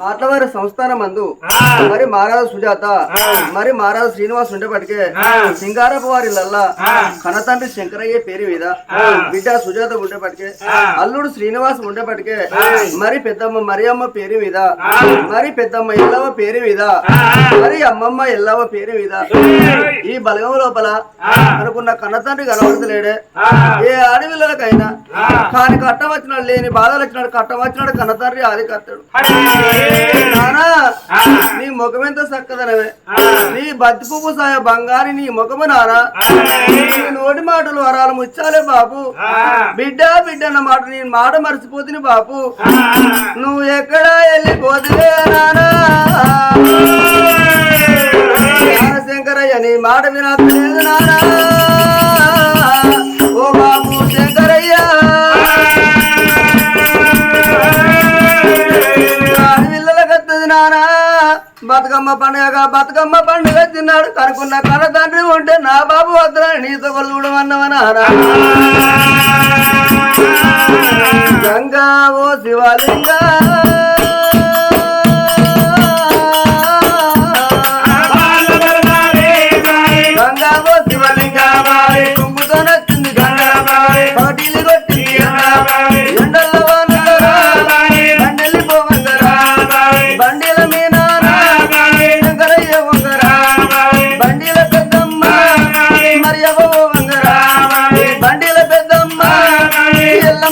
మాటలవారి సంస్థానం మందు మరి మహారాజు సుజాత మరి మహారాజు శ్రీనివాస్ ఉండేపటికే సింగారపు వారి లల్లా కనతండ్రి శంకరయ్య పేరు మీద బిడ్డ సుజాత ఉండేపటికే అల్లుడు శ్రీనివాస్ ఉండేపటికే మరి పెద్దమ్మ మరియమ్మ పేరు మీద మరి పెద్దమ్మ ఎల్లవ పేరు మీద మరి అమ్మమ్మ ఎల్లవ పేరు మీద ఈ బలగం లోపల అనుకున్న కన్నతండ్రి కనబడతలేడే. ఏ ఆడపిల్లలకైనా కాని కట్టం వచ్చినాడు లేని బాధలు వచ్చినాడు కట్టం వచ్చినాడు కన్నతండ్రి ఆది కట్టాడు నీ ముఖం ఎంత చక్కదనవే. నీ బతుకు సాయ బంగారి నీ ముఖము నానా. నీ నోటి మాటలు వరాలు ముచ్చాలే బాపు. బిడ్డ బిడ్డ అన్న మాట నీ మాట మర్చిపోతుంది బాపు. నువ్వు ఎక్కడ వెళ్ళిపోతులే నానా. శంకరయ్య నీ మాట వినట్లేదు నానా. బతుకమ్మ పండుగ బతుకమ్మ పండుగ తిన్నాడు. కనుకున్న కన్న తండ్రి ఉంటే నా బాబు వద్దురా నీతో కూడా చూడమన్నవ గంగా ఓ శివలింగా.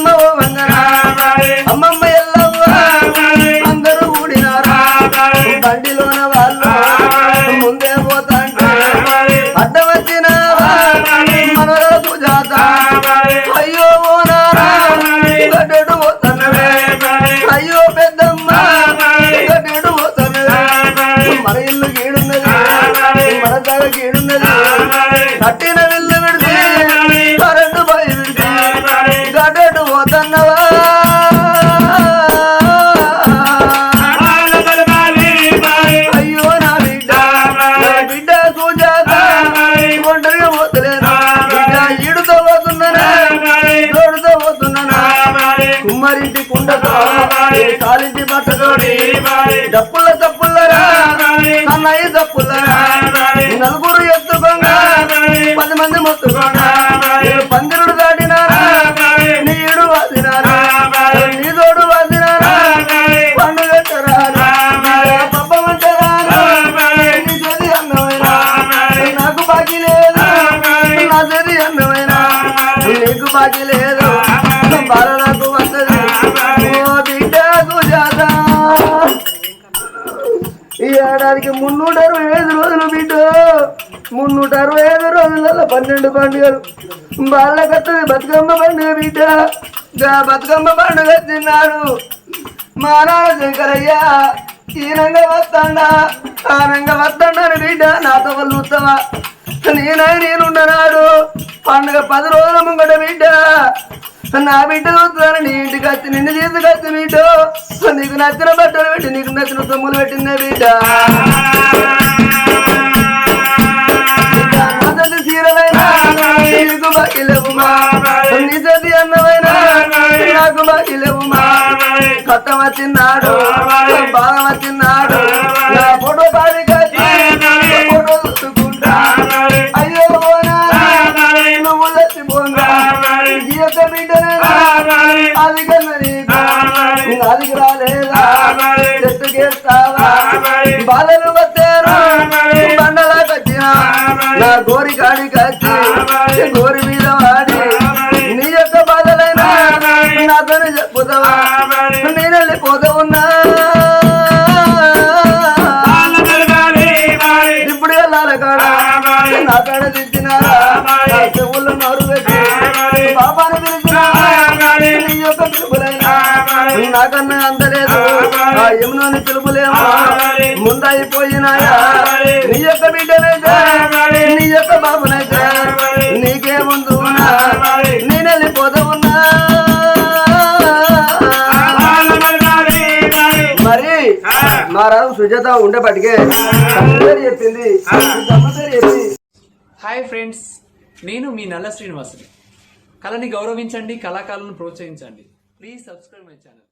ও కాలింటి బట్టతోటి డప్పుల తప్పులరా అన్నయ్య తప్పులరా నలుగురు ఎత్తుకోగా పది మంది మొత్తుకోగా పందిరుడు దాటినారా నీడు వాదినారా నీ తోడు వాదినారా పండుగ పబ్బమంటారా నీ చది అన్నమైన నాకు బాకీ లేదు. నా చది అన్నమైన నీకు బాకీ లేదు. ఈ మున్నూట అరవై ఐదు రోజులు బిడ్డ. మున్నూట అరవై ఐదు రోజులలో పన్నెండు పండుగలు. బాళ్ళకత్తది బతుకమ్మ పండుగ బిడ్డ. బతుకమ్మ పండుగ తిన్నాడు. మా నాన్న శంకరయ్య ఈనంగా వస్తాడా ఆనంగా వస్తాడని బిడ్డ నాతో వాళ్ళు ఉత్తమా. నేనై నేనున్నాడు పండుగ పది రోజుల ముంగట బిడ్డ. నా బిడ్డ చూస్తాను నీ ఇంటికి వచ్చి నిన్ను తీసుకొచ్చి బిడ్డ నీకు నచ్చిన బట్టలు పెట్టి నీకు నచ్చిన సొమ్ములు పెట్టిందే బిడ్డ. నీకు బాకీ లేవుమా? నిజది అన్నమైనా నాకు బాకీ లేవుమా? కొత్త వచ్చిన్నాడు బాగా వచ్చిన్నాడు ఫోటో చెట్టుకేస్తావా బాధలు వచ్చారు బండలా కట్టినా. నా గోరి కాడికి వచ్చి గోరి మీద వాడి నీ యొక్క బాధలైనా నాతోనే చెప్పుతావా? నేను వెళ్ళిపోతూ ఉన్నా ఇప్పుడు వెళ్ళాలి కాడ నా కాడ తెచ్చినారా నా నాకన్నా అందలేదు. ఆ యమునని పిలుపులేమో. ముందైపోయినాయా నీ యొక్క బిడ్డనైతే నీ యొక్క బాబునైతే నీకే ముందు నేను వెళ్ళిపోతూ ఉన్నా. మరి మా రాజు సుజాత ఉండేపటికే చెప్పింది. హాయ్ ఫ్రెండ్స్ నేను మీ నల్ల శ్రీనివాసుని. కళని గౌరవించండి కళాకారులను ప్రోత్సహించండి. Please subscribe my channel.